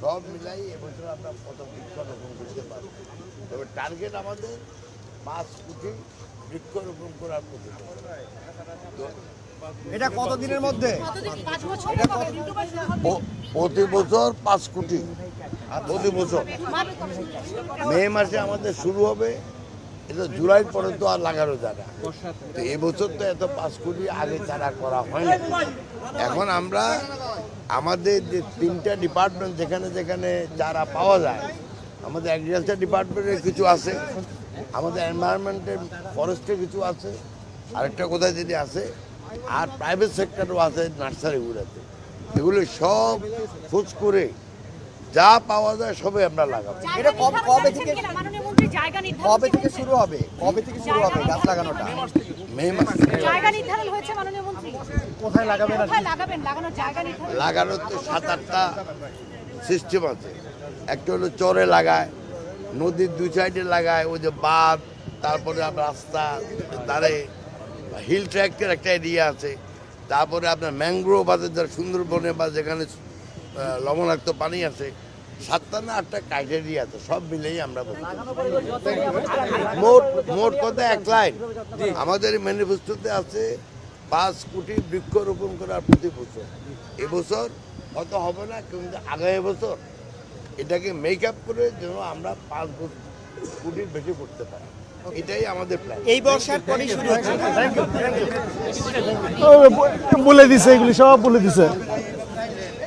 সব মিলাই এবছর আমরা কত বৃক্ষরোপণ করতে পারব। তবে টার্গেট আমাদের পাঁচ কোটি বৃক্ষরোপণ করার প্রতি। এটা কত দিনের মধ্যে? প্রতি বছর পাঁচ কোটি। প্রতি বছর। মে মাসে আমাদের শুরু হবে এটা জুলাই পর্যন্ত আর লাগানো যায় না। তো এবছর তো এত পাঁচ কোটি আগে চারা করা হয় না এখন আমরা আমাদের যে তিনটা ডিপার্টমেন্ট যেখানে যেখানে চারা পাওয়া যায় আমাদের এগ্রিকালচার ডিপার্টমেন্টের কিছু আছে আমাদের এনভায়রনমেন্টের ফরেস্টের কিছু আছে আরেকটা কোথায় যদি আছে আর প্রাইভেট সেক্টরও আছে নার্সারিগুলোতে। এগুলো সব খোঁজ করে যা পাওয়া যায় সবই আমরা লাগাবো। এটা কবে- কবে থেকে- কিনা? মাননীয় মন্ত্রী জায়গা নির্ধারণ কবে থেকে শুরু হবে? কবে থেকে শুরু হবে গাছ লাগানোটা? জায়গা নির্ধারণ হয়েছে মাননীয় মন্ত্রী। কোথায় লাগাবেন কোথায় লাগাবেন? লাগানোর জায়গা নির্ধারণ। লাগানোর তো সাত আটটা সিস্টেম আছে। একটা হলো চরে লাগায় নদীর দুই সাইডে লাগায় ওই যে বাঁধ তারপরে আপনার রাস্তা ধারে হিল ট্র্যাকের একটা এরিয়া আছে। তারপরে আপনার ম্যাংগ্রোভ আছে যার সুন্দরবনে বা যেখানে লবণাক্ত পানি আছে। সাতটা না আটটা ক্রাইটেরিয়া আছে সব মিলেই আমরা বলছি। মোট মোট কথা এক লাইন আমাদের ম্যানিফেস্টোতে আছে পাঁচ কোটি বৃক্ষরোপণ করার প্রতি বছর। এবছর হয়তো হবে না কিন্তু আগামী বছর এটাকে মেক আপ করে যেন আমরা পাঁচ বছর কোটির বেশি করতে পারি। এটাই আমাদের প্ল্যান এই বর্ষার পরেই শুরু হচ্ছে বলে দিছে এগুলি সব বলে দিছে।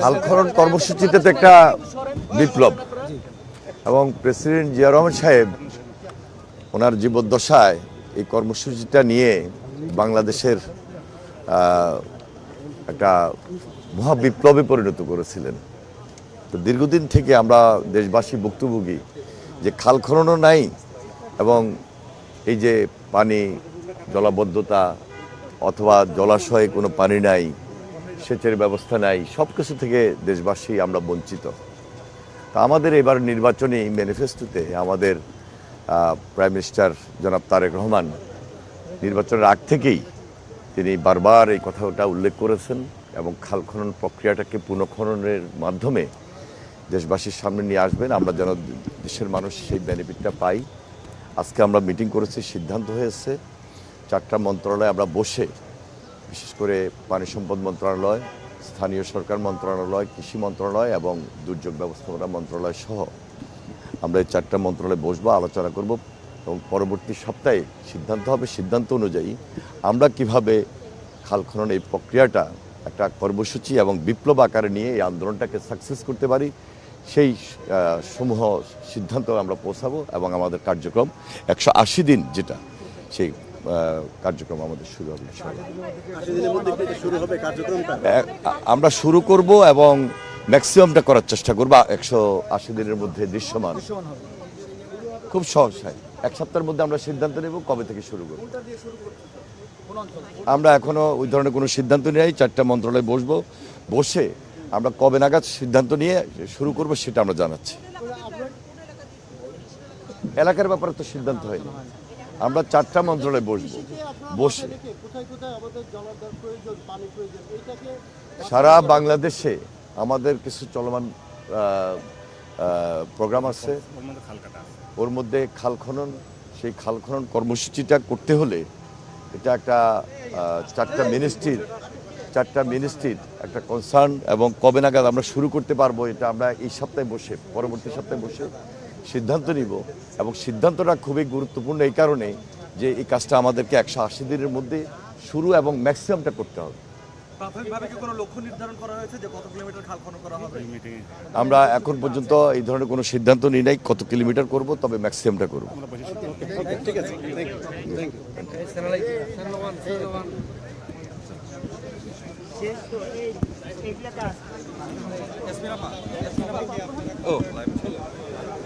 খাল খনন কর্মসূচিতে তো একটা বিপ্লব। এবং প্রেসিডেন্ট জিয়া রহমান সাহেব, ওনার জীবদ্দশায় এই কর্মসূচিটা নিয়ে বাংলাদেশের একটা মহা বিপ্লবে পরিণত করেছিলেন। তো দীর্ঘদিন থেকে আমরা দেশবাসী ভুক্তভোগী যে খাল খননও নাই এবং এই যে পানি জলাবদ্ধতা অথবা জলাশয়ে কোনো পানি নাই সেচের ব্যবস্থা নাই সব কিছু থেকে দেশবাসী আমরা বঞ্চিত। তা আমাদের এবার নির্বাচনী ম্যানিফেস্টোতে আমাদের প্রাইম মিনিস্টার জনাব তারেক রহমান নির্বাচনের আগ থেকেই তিনি বারবার এই কথাটা উল্লেখ করেছেন এবং খাল খনন প্রক্রিয়াটাকে পুনঃখননের মাধ্যমে দেশবাসীর সামনে নিয়ে আসবেন। আমরা যেন দেশের মানুষ সেই বেনিফিটটা পাই। আজকে আমরা মিটিং করেছি, সিদ্ধান্ত হয়েছে। চারটা মন্ত্রণালয়ে আমরা বসে বিশেষ করে পানি সম্পদ মন্ত্রণালয়, স্থানীয় সরকার মন্ত্রণালয়, কৃষি মন্ত্রণালয় এবং দুর্যোগ ব্যবস্থাপনা মন্ত্রণালয় সহ। আমরা এই চারটা মন্ত্রণালয়ে বসবো, আলোচনা করব এবং পরবর্তী সপ্তাহে সিদ্ধান্ত হবে, সিদ্ধান্ত অনুযায়ী আমরা কীভাবে খাল খনন এই প্রক্রিয়াটা, একটা কর্মসূচি এবং বিপ্লব আকারে নিয়ে এই আন্দোলনটাকে সাকসেস করতে পারি, সেই সমূহ সিদ্ধান্ত আমরা পৌঁছাবো এবং আমাদের কার্যক্রম একশো আশি দিন যেটা, সেই কার্যক্রম আমাদের শুরু হবে আমরা শুরু করব এবং ম্যাক্সিমামটা করার চেষ্টা করব একশো আশি দিনের মধ্যে দৃশ্যমান। খুব সহজ হয় এক সপ্তাহের মধ্যে আমরা সিদ্ধান্ত নেব কবে থেকে শুরু করব। আমরা এখনও ওই ধরনের কোনো সিদ্ধান্ত নেই চারটা মন্ত্রণালয়ে বসবো। বসে আমরা কবে নাগাদ সিদ্ধান্ত নিয়ে শুরু করব সেটা আমরা জানাচ্ছি। এলাকার ব্যাপারে তো সিদ্ধান্ত হয়নি। আমরা চারটা মন্ত্রণালয়ে বসবো। বসে। সারা বাংলাদেশে আমাদের কিছু চলমান প্রোগ্রাম আছে। ওর মধ্যে খাল খনন সেই খাল খনন কর্মসূচিটা করতে হলে এটা একটা চারটা মিনিস্ট্রির চারটা মিনিস্ট্রির একটা কনসার্ন এবং কবে নাগাদ আমরা শুরু করতে পারব এটা আমরা এই সপ্তাহে বসে পরবর্তী সপ্তাহে বসে সিদ্ধান্ত নিব এবং সিদ্ধান্তটা খুবই গুরুত্বপূর্ণ এই কারণে যে এই কাজটা আমাদেরকে একশো আশি দিনের মধ্যে শুরু এবং ম্যাক্সিমামটা করতে হবে। প্রাথমিকভাবে কি কোনো লক্ষ্য নির্ধারণ করা হয়েছে যে কত কিলোমিটার খাল খনন করা হবে? আমরা এখন পর্যন্ত এই ধরনের কোনো সিদ্ধান্ত নিই নাই কত কিলোমিটার করব তবে ম্যাক্সিমামটা করব। ইয়াসমিন আপা ও